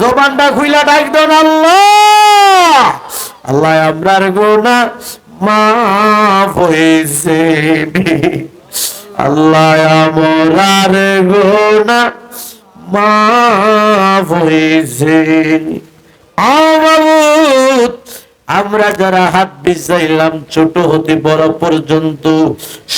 জবানটা খুইলা ডাক দেন আল্লাহ। আল্লাহ আমরার গোনা মাফ হয়েছে আল্লাহ আমরার গোনা মাফ হয়েছে আমরা যারা হাত বিছাইলাম ছোট হতে বড় পর্যন্ত,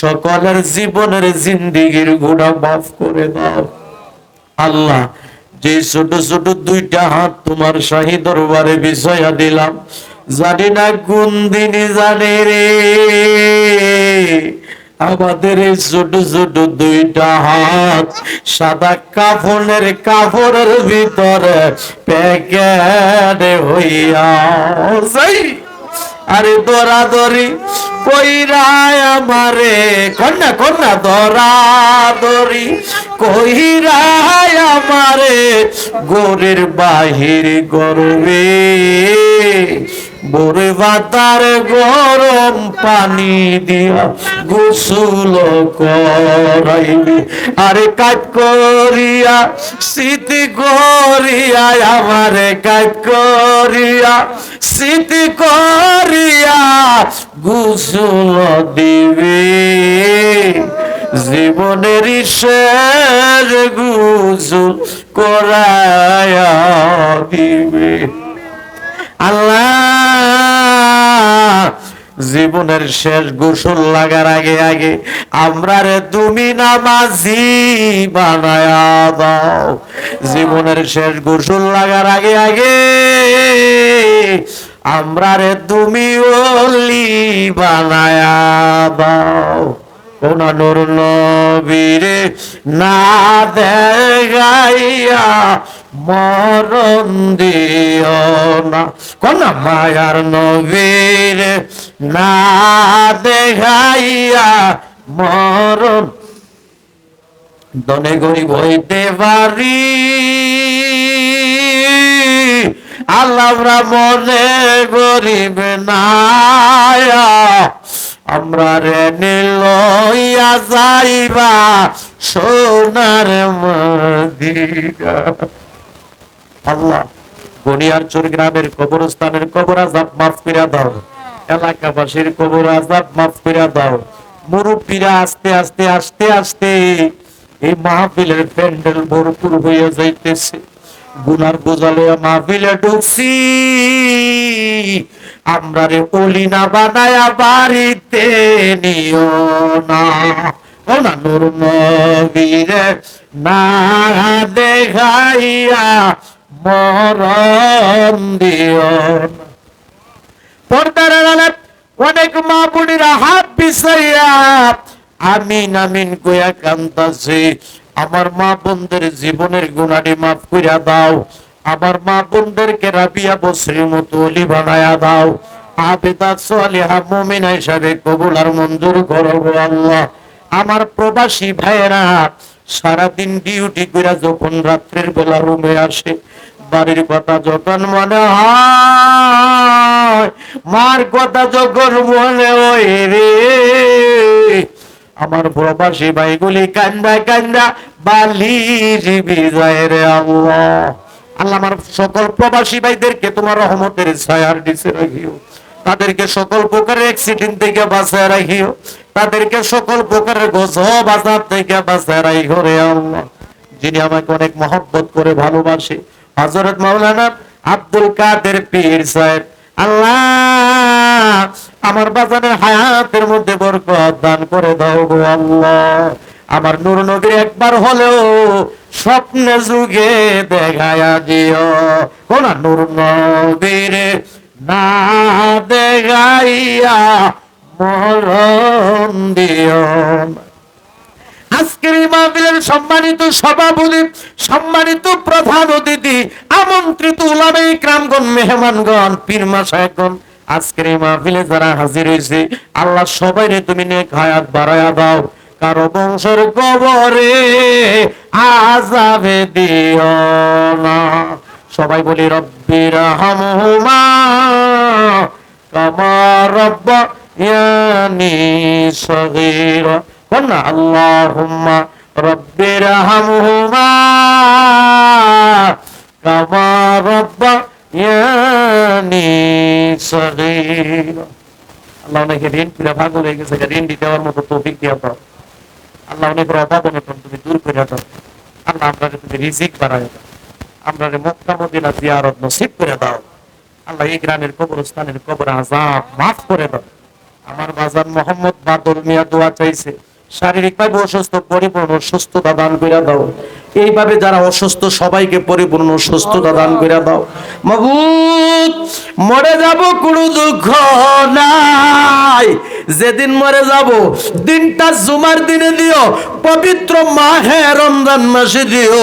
সকলের জীবনের জিন্দিগির গুণা মাফ করে দাও। আল্লাহ যে ছোট ছোট দুইটা হাত তোমার শাহী দরবারে বিষয়া দিলাম। জানি না কোন দিনই জানে রে। আমাদের এই ছোট ছোট দুইটা হাত সাদা কাফনের কাপড়ের ভিতরে প্যাকেট হইয়া যাই। আরে দরা দরি কইরায় আমারে কন্যা কন্যা দরি কইরায় আমারে গোরের বাহির গরবে বরে বাতার গরম পানি দিয়া গোসল করাইবি। আরে কাজ করিয়া, স্মৃতি করিয়া, আমারে কাজ করিয়া, স্মৃতি করিয়া গোসল দিবে। জীবনের শেষ গুসল করায়া দিবে। আল্লাহ, জীবনের শেষ গোসল লাগার আগে আগে আমরা রে তুমি নামাজি বানায়া দাও। জীবনের শেষ গোসল লাগার আগে আগে আমরা রে তুমি ওলি বানায়া দাও। কোন নূর নবীরে না দেখাইয়া মরণ দিও না। কোন মায়ার নবীর না দেখাইয়া মরণ। দনে গরিব হইতে পারি। আল্লাহ মনে গরিব না আমরা রে নিলইয়া যাইবা সোনার মদিনা। আল্লাহ গনিয়ারচর গ্রামের কবরস্থানের কবর আজাব মাফ করে দাও। এলাকাবাসীর কবর আজাব মাফ করে দাও। মুরব্বীরা আস্তে আস্তে আস্তে আস্তে এই মাহফিলের প্যান্ডেল ভরপুর হয়ে যাইতেছে। গুনার বোঝালে মাহফিলে ঢুকছি। আমরা রে অলি না বানায়া বাড়িতে নিও না। ও না নূর নবীরে না দেখাইয়া অনেক মা বুড়িরা হাত কান্দাছে। আমার মা বোনদের জীবনের গুণাটি মাফ কইরা দাও। আমার মা বোনদেরকে রাবিয়া বসরির মতো অলি বানায়া দাও। আবেদা হিসাবে কবুল আর মঞ্জুর করো গো আল্লাহ। আমার প্রবাসী ভাইয়েরা সারাদিন ডিউটি করে যখন রাত্রের বেলা রুমে আসে, বাড়ির কথা যখন মনে হয়, মার কথা যখন মনে হয় রে। আমার প্রবাসী ভাইগুলি কান্দা কান্দা বালি জীবি যায় রে আল্লাহ। আল্লাহ আমার সকল প্রবাসী ভাইদেরকে তোমার রহমতের ছায়ার নিচে রাখিও। তাদেরকে সকল প্রকারের অ্যাক্সিডেন্ট থেকে বাঁচায় রাখিও। তাদেরকে সকল প্রকারের গজব আজাব থেকে বাঁচায় রাখিও রে আল্লাহ। যিনি আমাকে অনেক মহব্বত করে ভালোবাসে। হজরত মাওলানা আব্দুল কাদের পীর সাহেব, আল্লাহ, আমার বাজানের হায়াতের মধ্যে বরকত দান করে দাও গো আল্লাহ। আমার নূর নবীর একবার হলেও স্বপ্নে যুগে দেখায়া দিও। কোন নূর নবীর না দেখাইয়া মরণ দিও। আজকের মাহফিলের সম্মানিত সভাপতি, সম্মানিত প্রধান অতিথি, আমন্ত্রিত উলামে ক্রামগণ মেহমানগণ পীরমা সাহেবগণ আজকের এই মাহফিলে যারা হাজির হয়েছে, আল্লাহ সবাই রে তুমি নেক হায়াত বাড়ায়া দাও কারও বংশের কবরে আজাবে দিও না সবাই বলি, রব্বির হামহুমা কামা রব্বা ইয়ানি সগীরা কন্যা আল্লাহুম্মা রব্বির হামহুমা কামা রব্বা ইয়ানি সগীরা। আল্লাহ অনেকে ঋণ ফিরে ভাগ হয়ে গেছে ঋণ দিতে আমার মতো তৌফিক দিয়ে দাও আল্লাহ অনেক অভাব অনটন তুমি দূর করে দাও আল্লাহ আপনাকে তুমি রিজিক বাড়ায় দাও। আমরা মক্কা মদিনা জিয়ারত নসিব করে দাও। আল্লাহ এই গ্রামের কবরস্থানের কবর আজাব মাফ করে দাও। আমার বাজার মোহাম্মদ বাদল মিয়া দোয়া চাইছে শারীরিকভাবে অসুস্থ, পরিপূর্ণ সুস্থতা দান করে দাও। এইভাবে যারা অসুস্থ, সবাইকে পরিপূর্ণ সুস্থতা দান করে দাও। মাবুদ মরে যাব কোনো দুঃখ নাই। যেদিন মরে যাব, দিনটা জুমার দিনে দিও, পবিত্র মাহে রমজান মাসে দিও।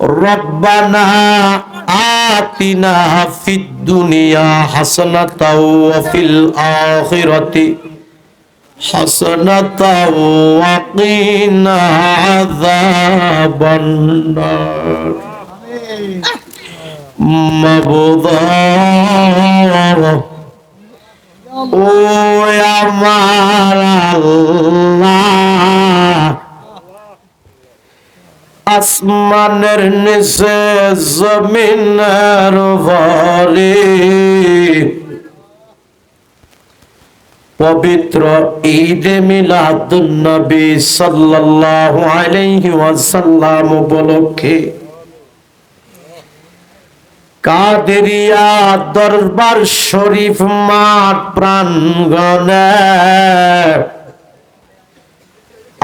রব্বানা আতিনা ফিদ দুনিয়া হাসানাতাও ওয়া ফিল আখিরাতি হাসানাতাও ওয়া কিনা আযাবান নার। মাবুদা ও আমার আল্লাহ। আসমানের নিচে জমিনের ভরে পবিত্র ঈদে মিলাদুন নবী সাল্লাল্লাহু আলাইহি ওয়াসাল্লাম উপলক্ষে কাদেরিয়া দরবার শরীফ মাঠ প্রাঙ্গণে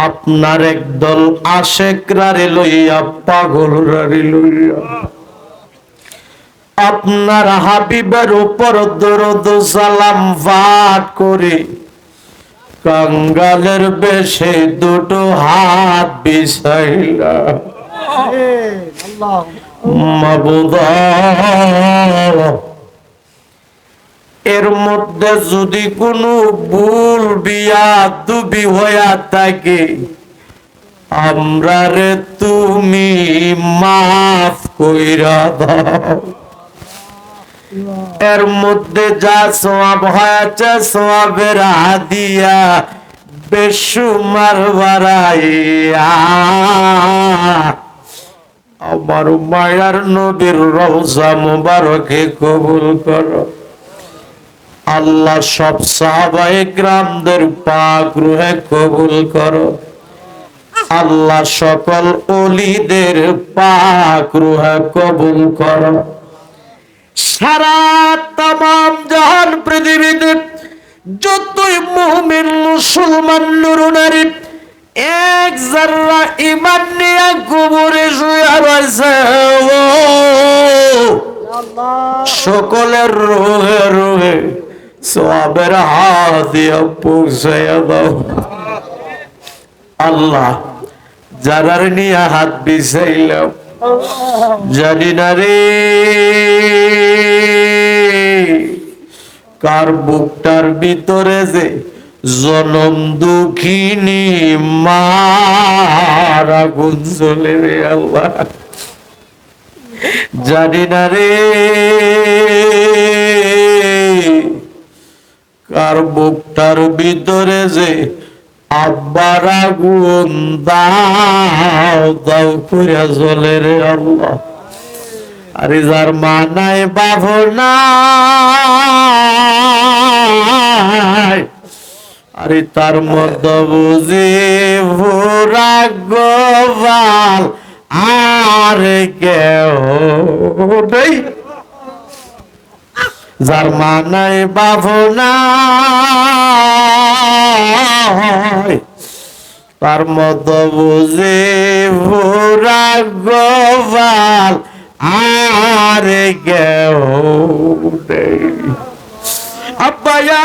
আপনার একদল আশেকরারে লইয়া পাগল রারে লইয়া। আপনার হাবিবের উপর দরদ সালাম পাঠ করে কাঙ্গালের বেশে দুটো হাত বিছাইলা মাবুদা এর মধ্যে যদি কোনো ভুল বিয়া দুবি হইয়া থাকে, আমরা রে তুমি মাফ কইরা দাও। এর মধ্যে যা সওয়াব হয়েছে, সওয়াবের হাদিয়া বেশুমার বাড়াইয়া। আমার মায়ার নবীর রওজা মুবারকে কবুল করো। আল্লাহ সব সাহাবাই গ্রামদের পাক রুহে কবুল করো। আল্লাহ সকল অলিদের পাক রুহে কবুল করো। সারা তাম জাহান পৃথিবীতে যতই মুমিন মুসলমান নুরুনারী এক জাররা ইমান নিয়ে কবরে শুয়ে রয়েছে সকলের রোহে রোহে সবের হাত দিয়ে পৌঁছাইয়া দাও আল্লাহ যারার নিয়ে হাত বিছাইলাম জানি না রে কার বুকটার ভিতরে যে জনম দুঃখিনী মারা গুণ চলে রে আল্লাহ জানি না রে কার বুকটার ভিতরে যে আব্বার আগুন দাও দাও করে চলে রে আল্লাহ। আরে যার মা নাই বাপ নাই, আরে তার মধ্যে বুঝি ভোরা গোপাল আর কেউ নেই। যার মানাই বাবনা তার মত বুঝে ভোরা গোবাল আর কেউ আব্বায়া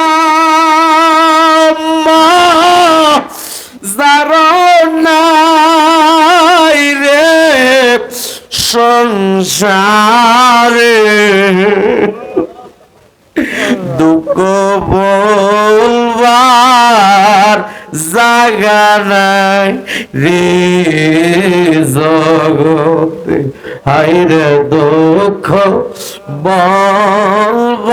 হাইরে দুঃখ বলবার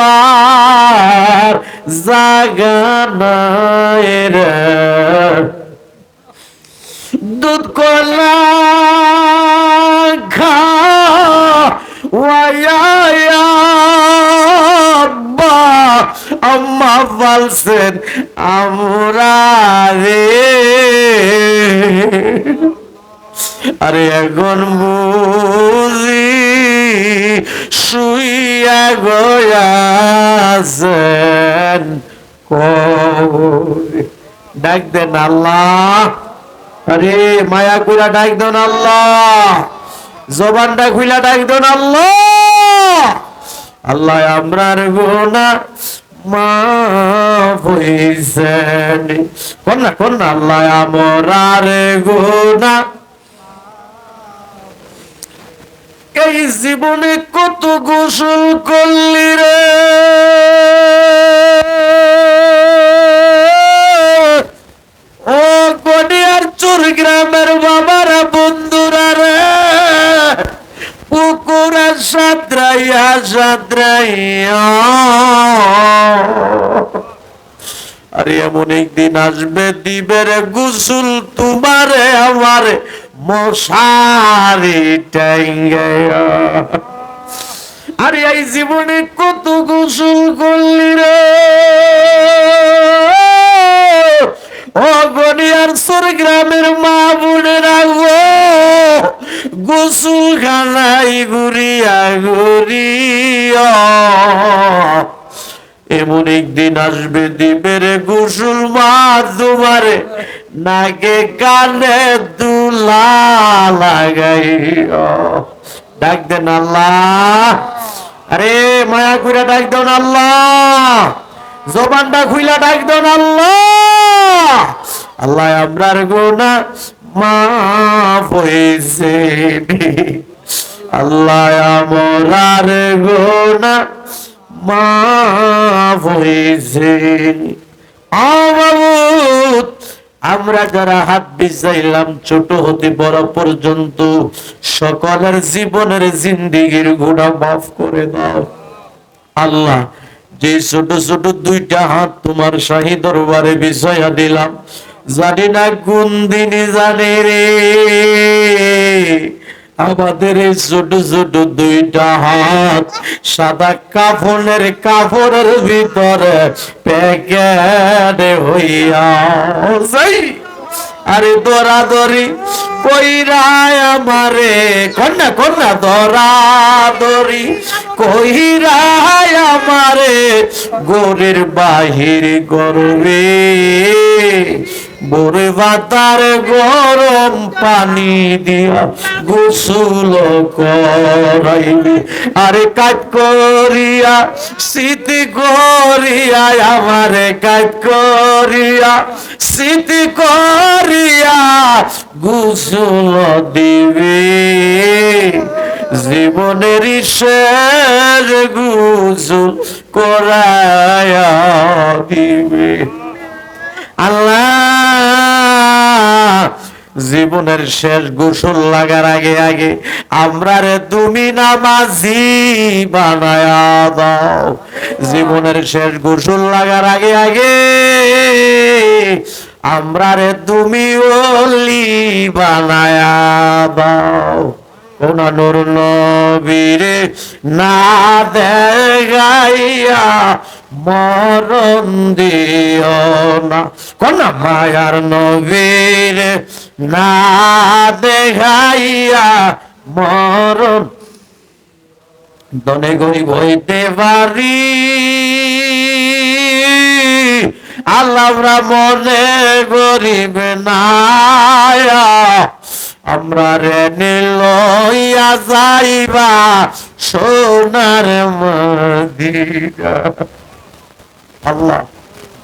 জাগা নাই রে দুধ কলা আম্মা বলছেন আমরা রে। আরে এখন বুঝি শুইয়া গয়াছেন। ডাক দেন আল্লাহ। আরে মায়া কুলা ডাক দেন আল্লাহ। জবানটা খুইলা ডাক দেন আল্লাহ। আল্লাহ, আমরার গোনা মাফ হইছেন। কোন না কোন না? আল্লাহ, আমরার গোনা এই জীবনে কত গোসল করলি রে? ও গনিয়ার চোর গ্রামের বাবারা বন্ধুরা রে, পুকুরা সাঁতরাইয়া সাঁতরাইয়া। আরে এমন একদিন আসবে দিবের গুসুল তোমারে আমার। মশারি টাইঙ্গাইয়া আরে এই জীবনে কত গোসল করলি রে? ও গনিয়ার সর গ্রামের মা বোনেরা গো গোসল খানাই ঘুরিয়া ঘুরিয়া। এমন একদিন আসবে দিবের গোসল মা তোমারে নাকে কানে দুলা লাগাইয়া ডাক দেন আল্লাহ। আরে, মায়া কইরা ডাক দেন আল্লাহ। জবানটা খুইলা ডাক দেন আল্লাহ। আল্লাহ, আমরার গোনা মাফ হইছে আল্লাহ, আমরার গোনা মাফ হইছে আমাবুত আমরা যারা হাত বিজাইলাম ছোট হতে বড় পর্যন্ত, সকলের জীবনের জিন্দিগির গুণা মাফ করে দাও। আল্লাহ, যে ছোট ছোট দুইটা হাত তোমার শাহী দরবারে বিষয়া দিলাম, জানি না কোন দিনই জানে রে। আমাদের এই ছোট ছোট দুইটা হাত সাদা কাফনের কাপড়ের ভিতরে প্যাকেট হইয়া আরে দরা দরি কইরায় আমারে, কন্যা কন্যা দরা দরি কইরায় আমারে, গোরের বাহির গরবে বরে বাতার গরম পানি দিয়া গোসল করাইবি। আরে কাজ করিয়া, স্মৃতি করিয়া, আমারে কাজ করিয়া, স্মৃতি করিয়া গোসল দিবে। জীবনের শেষ গোসল করায়া দিবে। জীবনের শেষ গোসল লাগার আগে আগে আমরা রে তুমি নামাজি বানায়া দাও। জীবনের শেষ গোসল লাগার আগে আগে আমরা রে তুমি ওলি বানায়া দাও। কোন নূর নবীরে না দেখাইয়া মরণ দিও না। কোন মায়ার নবীর না দেখাইয়া মরণ দনে গরিব হইতে পারি। আল্লাহ আমরা মনে গরিব না আমরা রে লইয়া যাইবা সোনার আল্লাহ,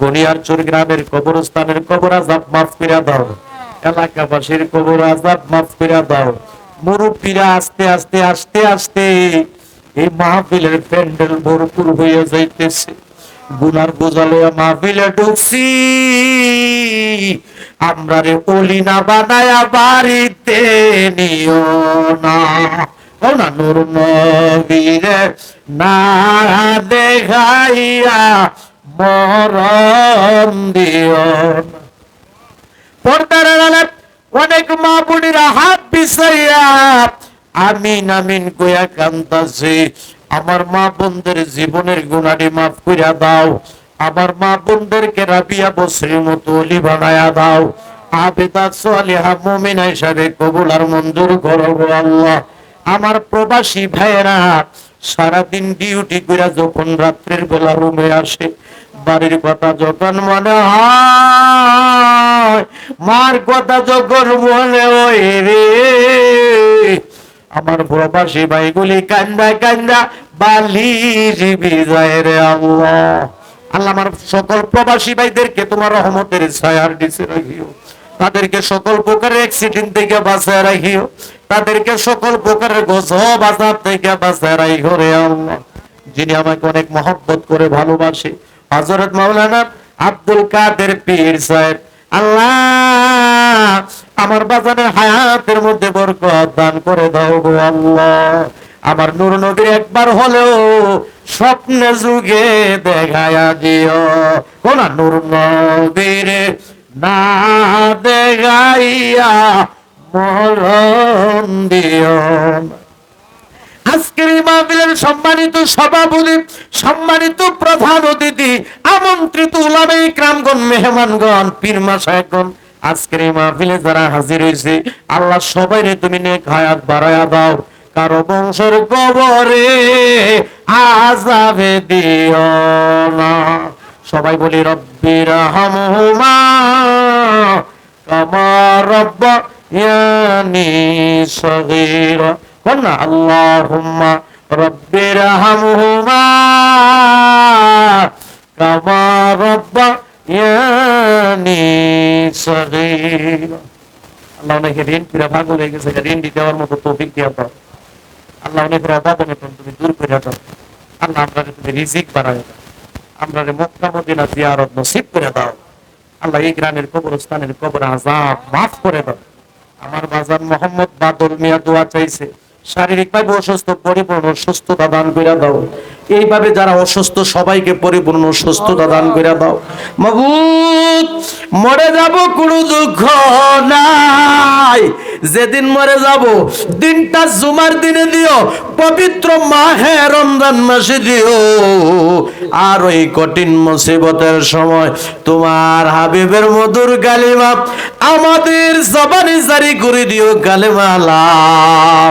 গনিয়ার চোর গ্রামের কবরস্থানের কবর আজাব মাফ করে দাও। এলাকাবাসীর কবর আজাব মাফ করে দাও। মুরব্বীরা আস্তে আস্তে আস্তে আস্তে এই মাহফিলের প্যান্ডেল ভরপুর হয়ে যাইতেছে। গুনার বোঝালে মাহফিলে ঢুকছি। আমরা রে অলি না বানায়া বাড়িতে নিও না। ও না নূর নবীরে না দেখাইয়া মরণ দিও না। অনেক মা বোনেরা হাত বিছাইয়া আমিন আমিন কইয়া কান্দাছে। আমার মা বোনদের জীবনের গুণাটি মাফ কইরা দাও। আমার মা বোনদেরকে রাবিয়া বসরির মতো অলি বানায়া দাও। আবেদা সালিহা মুমিনা হিসাবে কবুল আর মঞ্জুর করো গো আল্লাহ। আমার প্রবাসী ভাইয়েরা, সারাদিন ডিউটি করে যখন রাত্রের বেলা রুমে আসে বাড়ির কথা যখন মনে হয়, মার কথা যখন মনে হয় রে। আমার প্রবাসী ভাইগুলি কান্দা কান্দা বালি বিজয় রে আল্লাহ। আল্লাহ আমার সকল প্রবাসী ভাইদেরকে তোমার রহমতের ছায়ার নিচে রাখিও। তাদেরকে সকল প্রকারের অ্যাক্সিডেন্ট থেকে বাঁচায় রাখিও। তাদেরকে সকল প্রকারের গজব আজাব থেকে বাঁচায় রাখিও রে আল্লাহ। যিনি আমাকে অনেক মহব্বত করে ভালোবাসে হযরত মাওলানা আব্দুল কাদের পীর সাহেব। আল্লাহ, আমার বাজানের হায়াতের মধ্যে বরকত দান করে দাও গো আল্লাহ। আমার নূর নবীর একবার হলেও স্বপ্নে যুগে দেখায়া দিও। কোন নূর নবীর না দেখাইয়া মরণ দিও না। আজকের এই মাহফিলের সম্মানিত সভাপতি, সম্মানিত প্রধান অতিথি, আমন্ত্রিত উলামে ক্রামগণ মেহমানগণ, পীর মাসায়গণ আজকের এই মাহফিলে যারা হাজির হয়েছে, আল্লাহ সবাই তুমি নেক হায়াত বাড়ায়া দাও। কারও বংশর কবরে আজাবে দিও না। সবাই বলি রব্বির হামহুমা কামা রব্ব ইয়ানি সগীরা। বল আল্লাহুম্মা رب ارحمهما كما ربياني صغيرا আল্লাহ অনেকে ঋণ ফিরে ভাগ হয়ে গেছে ঋণ দিতে দেওয়ার মতো তৌফিক দিয়া দাও আল্লাহ অনেকের অভাব অনটন তুমি দূর করে দাও আল্লাহ আমরা তুমি রিজিক বাড়ায় দাও আমরা মক্কা মদিনা জিয়ারত নসিব করে দাও আল্লাহ এই গ্রামের কবরস্থানের কবর আজাব মাফ করে দাও আমার বাজার মোহাম্মদ বাদল মিয়া দোয়া চাইছে শারীরিক ভাবে অসুস্থ, পরিপূর্ণ, সুস্থতা দান করে দাও। এইভাবে যারা অসুস্থ, সবাইকে পরিপূর্ণ, সুস্থতা দান করে দাও। মগুদ মরে যাব কোনো দুঃখ নাই। যেদিন মরে যাব, দিনটা জুমার দিনে দিও, পবিত্র মাহে রমজান মাসে দিও। আর ওই কঠিন মুসিবতের সময় তোমার হাবিবের মধুর গালিমা আমাদের জবানি জারি করে দিও গালিমা লাও।